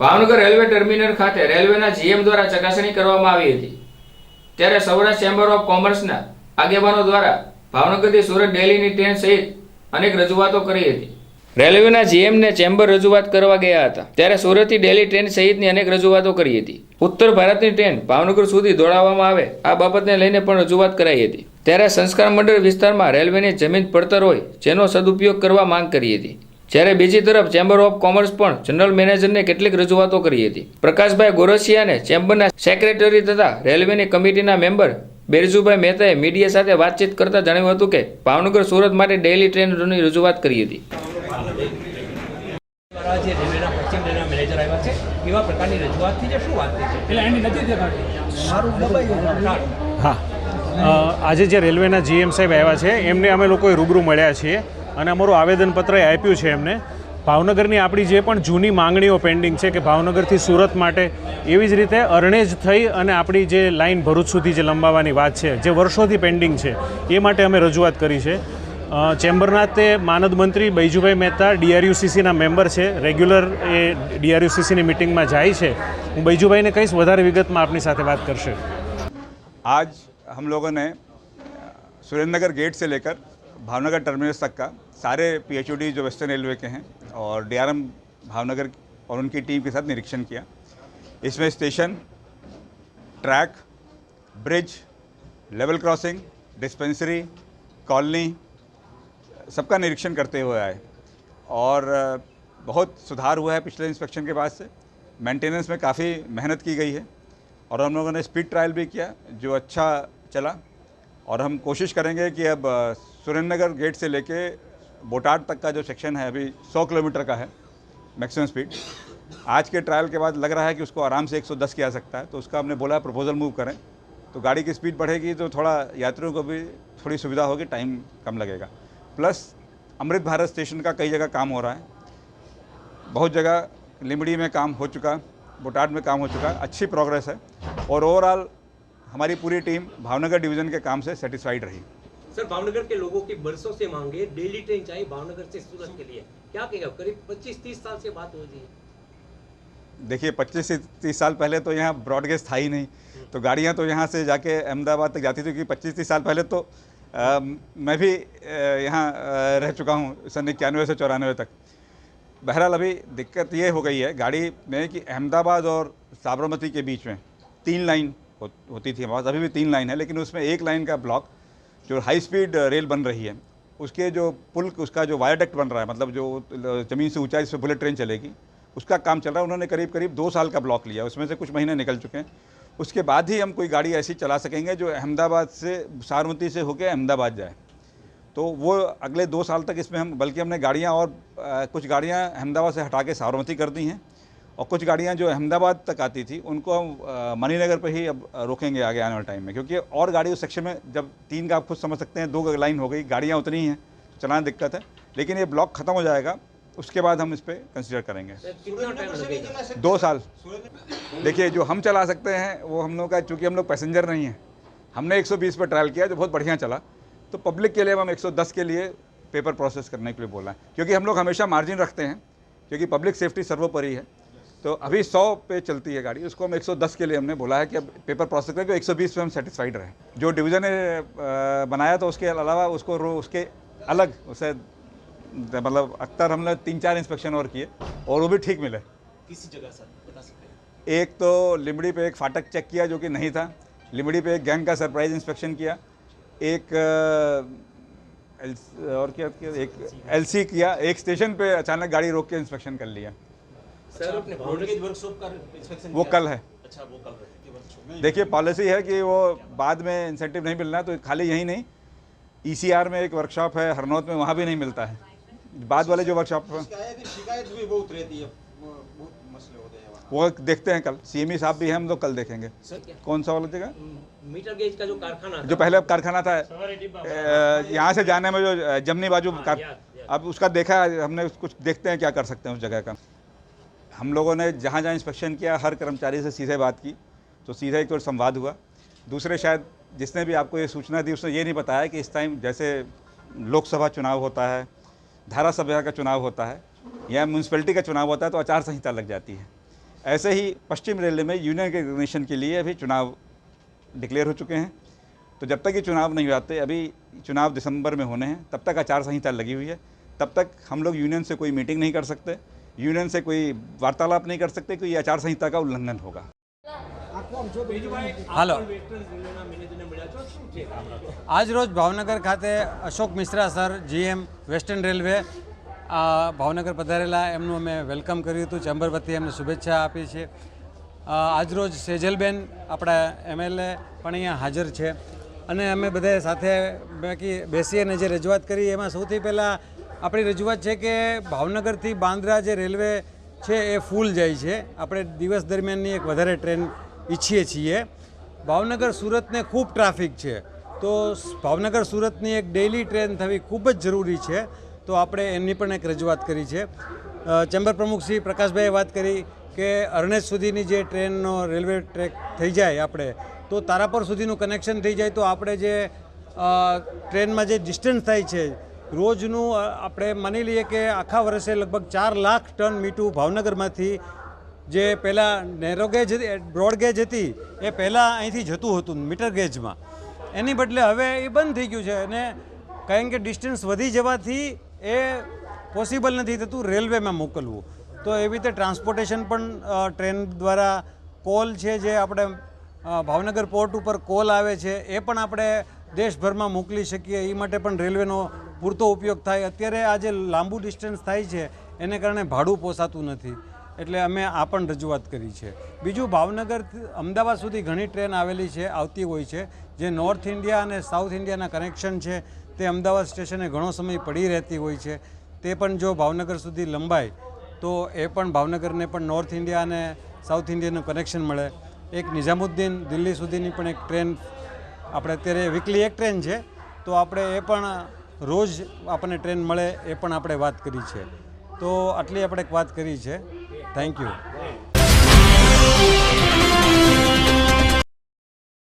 Bhavnagar railway terminal ખાતે રેલવેના GM દ્વારા ચકાસણી કરવામાં આવી હતી. ત્યારે સૌરાષ્ટ્ર ચેમ્બર ઓફ કોમર્સના આગેવાનો દ્વારા ભાવનગરથી સુરત ડેલીની ટ્રેન સહિત અનેક રજૂઆતો કરી હતી. રેલવેના જીએમને ચેમ્બર રજૂઆત કરવા ગયા હતા. ત્યારે સુરતથી ડેલી ટ્રેન સહિતની અનેક રજૂઆતો કરી હતી. ઉત્તર ભારતની ટ્રેન ભાવનગર સુધી દોડાવવામાં આવે, આ બાબતને લઈને પણ રજૂઆત કરાઈ હતી. ત્યારે સંસ્કાર મંડળ વિસ્તારમાં રેલવેની જમીન પડતર હોય, જેનો સદુપયોગ કરવા માંગ કરી હતી. જ્યારે બીજી તરફ ચેમ્બર ઓફ કોમર્સ પણ જનરલ મેનેજરને કેટલીક રજૂઆતો કરી હતી. પ્રકાશભાઈ ગોરસિયાને ચેમ્બરના સેક્રેટરી તથા રેલવેની કમિટીના મેમ્બર બેરજુભાઈ મહેતાએ મીડિયા સાથે વાતચીત કરતા જણાવ્યું હતું કે, ભાવનગર, સુરત માટે ડેઇલી ટ્રેનની રજૂઆત કરી હતી. હા. આજે જે રેલવેના જીએમ સાહેબ આવ્યા છે, એમને અમે લોકોએ રૂબરૂ મળ્યા છીએ. અને અમારું આવેદનપત્ર એ આપ્યું છે એમને. ભાવનગરની આપણી જે પણ જૂની માંગણીઓ પેન્ડિંગ છે કે ભાવનગરથી સુરત માટે એવી જ રીતે અરણેજ થઈ અને આપણી જે લાઇન ભરૂચ સુધી જે લંબાવવાની વાત છે, જે વર્ષોથી પેન્ડિંગ છે, એ માટે અમે રજૂઆત કરી છે. ચેમ્બરના તે માનદ મંત્રી બૈજુભાઈ મહેતા ડીઆરયુસીસીના મેમ્બર છે, રેગ્યુલર એ ડીઆરયુસીસીની મિટિંગમાં જાય છે. હું બૈજુભાઈને કહીશ, વધારે વિગતમાં આપની સાથે વાત કરશે. આજ હમ લોકોને સુરેન્દ્રનગર ગેટ સે લેકર भावनगर टर्मिनस तक का सारे पीएचओडी जो वेस्टर्न रेलवे के हैं और डीआरएम भावनगर और उनकी टीम के साथ निरीक्षण किया। इसमें station, track, bridge, level crossing, dispensary, colony, सबका निरीक्षण करते हुए आए। और, बहुत सुधार हुआ है पिछले इंस्पेक्शन के बाद से। मेंटेनेंस में काफ़ी मेहनत की गई है और हम लोगों ने स्पीड ट्रायल भी किया, जो अच्छा चला। और हम कोशिश करेंगे कि अब सुरेंद्रनगर गेट से लेके बोटाड तक का जो सेक्शन है, अभी 100 किलोमीटर का है मैक्सिमम स्पीड आज के ट्रायल के बाद लग रहा है कि उसको आराम से 110 किया सकता है तो उसका हमने बोला प्रपोजल मूव करें। तो गाड़ी की स्पीड बढ़ेगी तो थोड़ा यात्रियों को भी थोड़ी सुविधा होगी टाइम कम लगेगा। प्लस अमृत भारत स्टेशन का कई जगह काम हो रहा है। बहुत जगह लिमड़ी में काम हो चुका बोटाड में काम हो चुका, अच्छी प्रोग्रेस है। और ओवरऑल हमारी पूरी टीम भावनगर डिवीज़न के काम से सेटिस्फाइड रही। सर भावनगर के लोगों की बरसों से मांगे डेली ट्रेन चाहिए भावनगर से सूरत के लिए। क्या कहेगा करीब 25-30 साल से बात हो रही है। देखिए 25 से 30 साल पहले तो यहाँ ब्रॉडगेज था ही नहीं। तो गाड़ियाँ तो यहाँ से जाके अहमदाबाद तक जाती थी क्योंकि 25 30 साल पहले तो अ, मैं भी यहाँ रह चुका हूँ सन इक्यानवे से चौरानवे तक। बहरहाल अभी दिक्कत ये हो गई है गाड़ी में कि अहमदाबाद और साबरमती के बीच में तीन लाइन हो, होती थी हमारे पास अभी भी तीन लाइन है लेकिन उसमें एक लाइन का ब्लॉक जो हाई स्पीड रेल बन रही है उसके जो पुल उसका जो वायाडक्ट बन रहा है मतलब जो ज़मीन से ऊंचाई से बुलेट ट्रेन चलेगी उसका काम चल रहा है। उन्होंने करीब करीब दो साल का ब्लॉक लिया उसमें से कुछ महीने निकल चुके हैं। उसके बाद ही हम कोई गाड़ी ऐसी चला सकेंगे जो अहमदाबाद से सारमती से होकर अहमदाबाद जाए। तो वो अगले दो साल तक इसमें हम बल्कि हमने गाड़ियाँ और अ, कुछ गाड़ियाँ अहमदाबाद से हटा के सारमती कर दी हैं। और कुछ गाड़ियाँ जो अहमदाबाद तक आती थी उनको हम मणिनगर पे ही अब रोकेंगे आगे आने वाले टाइम में। क्योंकि और गाड़ी उस सेक्शन में जब तीन का आप खुद समझ सकते हैं दो लाइन हो गई गाड़ियाँ उतनी हैं तो चलाना दिक्कत है। लेकिन ये ब्लॉक ख़त्म हो जाएगा उसके बाद हम इस पर कंसिडर करेंगे। सर कितना टाइम लगेगा? दो साल। देखिए जो हम चला सकते हैं वो हम लोग का चूँकि हम लोग पैसेंजर नहीं हैं हमने 120 पर ट्रायल किया जो बहुत बढ़िया चला। तो पब्लिक के लिए हम 110 के लिए पेपर प्रोसेस करने के लिए बोला है। क्योंकि हम लोग हमेशा मार्जिन रखते हैं क्योंकि पब्लिक सेफ्टी सर्वोपरि है। तो अभी 100 पे चलती है गाड़ी उसको हम 110 के लिए हमने बोला है कि अब पेपर प्रोसेस करके 120 पे हम सेटिस्फाइड रहे। जो डिवीज़न ने बनाया तो उसके अलावा उसको रो- उसके अलग उसे मतलब अक्तर हमने तीन चार इंस्पेक्शन और किए और वो भी ठीक मिले। किसी जगह सर बता सकते हैं? एक तो लिमड़ी पे एक फाटक चेक किया जो कि नहीं था लिमड़ी पे एक गैंग का सरप्राइज़ इंस्पेक्शन किया एक और क्या किया एक एलसी किया एक स्टेशन पे अचानक गाड़ी रोक के इंस्पेक्शन कर लिया। सर अपने भावनगर वर्कशॉप का इंस्पेक्शन वो कल है। अच्छा वो कल वर्कशॉप देखिए पॉलिसी है कि वो बाद में इंसेंटिव नहीं मिलना तो खाली यही नहीं। ईसीआर में एक वर्कशॉप है हरनौत में वहाँ भी नहीं मिलता है। बाद वाले जो वर्कशॉप शिकायत शिकायत भी बहुत रहती है वो बहुत मसले होते हैं वहाँ। वो देखते हैं कल। सीएमई साहब भी हैं हम लोग कल देखेंगे। कौन सा वाला जगह? मीटर गेज का जो कारखाना जो पहले कारखाना था यहाँ से जाने में जो जमनी बाजू याद। अब उसका देखा हमने कुछ देखते हैं क्या कर सकते हैं उस जगह का। हम लोगों ने जहाँ जहाँ इंस्पेक्शन किया, हर कर्मचारी से सीधे बात की तो सीधा एक तो संवाद हुआ। दूसरे शायद जिसने भी आपको ये सूचना दी, उसने ये नहीं बताया कि इस टाइम जैसे लोकसभा चुनाव होता है धारा सभा का चुनाव होता है, या म्यूनसिपैलिटी का चुनाव होता है तो आचार संहिता लग जाती है। ऐसे ही पश्चिम रेलवे में यूनियन के रिकग्निशन के लिए अभी चुनाव डिक्लेयर हो चुके हैं। तो जब तक ये चुनाव नहीं आते, अभी चुनाव दिसंबर में होने हैं, तब तक आचार संहिता लगी हुई है। तब तक हम लोग यूनियन से कोई मीटिंग नहीं कर सकते। यूनियन से कोई वार्तालाप नहीं कर सकते क्योंकि ये आचार संहिता का उल्लंघन होगा હાલો વેસ્ટર્ન રેલવેના મેનેજરને મળ્યા છો શું છે કામના આજ રોજ ભાવનગર ખાતે Ashok Mishra sir GM western railway આ ભાવનગર પધારેલા એમનું અમે વેલકમ કર્યું હતું ચેમ્બર વતી એમને શુભેચ્છા આપી છે અ, આજરોજ સેજલબેન આપણા એમએલએ પણ અહીંયા હાજર છે અને અમે બધા સાથે બાકી બેસી અને જે રજૂઆત કરી એમાં સૌથી પહેલાં આપણી રજૂઆત છે કે ભાવનગરથી બાંદ્રા જે રેલવે છે એ ફૂલ જાય છે. આપણે દિવસ દરમિયાનની એક વધારે ટ્રેન ઈચ્છીએ છીએ. ભાવનગર સુરતને ખૂબ ટ્રાફિક છે. તો ભાવનગર સુરતની એક ડેઇલી ટ્રેન થવી ખૂબ જ જરૂરી છે. તો આપણે એમની પણ એક રજૂઆત કરી છે. ચેમ્બર પ્રમુખ શ્રી પ્રકાશભાઈએ વાત કરી કે અરણેજ સુધીની જે ટ્રેનનો રેલવે ટ્રેક થઈ જાય આપણે, તો તારાપર સુધીનું કનેક્શન થઈ જાય તો આપણે જે ટ્રેનમાં જે ડિસ્ટન્સ થાય છે રોજનું આપણે માની લઈએ કે આખા વર્ષે લગભગ ચાર લાખ ટન મીઠું ભાવનગરમાંથી જે પહેલાં નેરોગેજ બ્રોડગેજ બ્રોડ હતી, એ પહેલાં અહીંથી જતું હતું મીટર ગેજમાં. એની બદલે હવે એ બંધ થઈ ગયું છે અને કારણ કે ડિસ્ટન્સ વધી જવાથી એ પોસિબલ નથી થતું રેલવેમાં મોકલવું. તો એવી રીતે ટ્રાન્સપોર્ટેશન પણ ટ્રેન દ્વારા કોલ છે જે આપણે ભાવનગર પોર્ટ ઉપર કોલ આવે છે, એ પણ આપણે દેશભરમાં મોકલી શકીએ એ માટે પણ રેલવેનો પૂરતો ઉપયોગ થાય. અત્યારે આ જે લાંબુ ડિસ્ટન્સ થાય છે, એને કારણે ભાડું પોસાતું નથી. એટલે અમે આ પણ રજૂઆત કરી છે. બીજું, ભાવનગર અમદાવાદ સુધી ઘણી ટ્રેન આવેલી છે, આવતી હોય છે. જે નોર્થ ઇન્ડિયા અને સાઉથ ઇન્ડિયાના કનેક્શન છે, તે અમદાવાદ સ્ટેશને ઘણો સમય પડી રહેતી હોય છે. તે પણ જો ભાવનગર સુધી લંબાય, તો એ પણ ભાવનગરને પણ નોર્થ ઇન્ડિયા અને સાઉથ ઇન્ડિયાનું કનેક્શન મળે. એક નિઝામુદ્દીન દિલ્હી સુધીની પણ એક ટ્રેન, આપણે અત્યારે વીકલી એક ટ્રેન છે, તો આપણે એ પણ રોજ આપણને ટ્રેન મળે એ પણ આપણે વાત કરી છે. તો આટલી આપણે એક વાત કરી છે. Thank you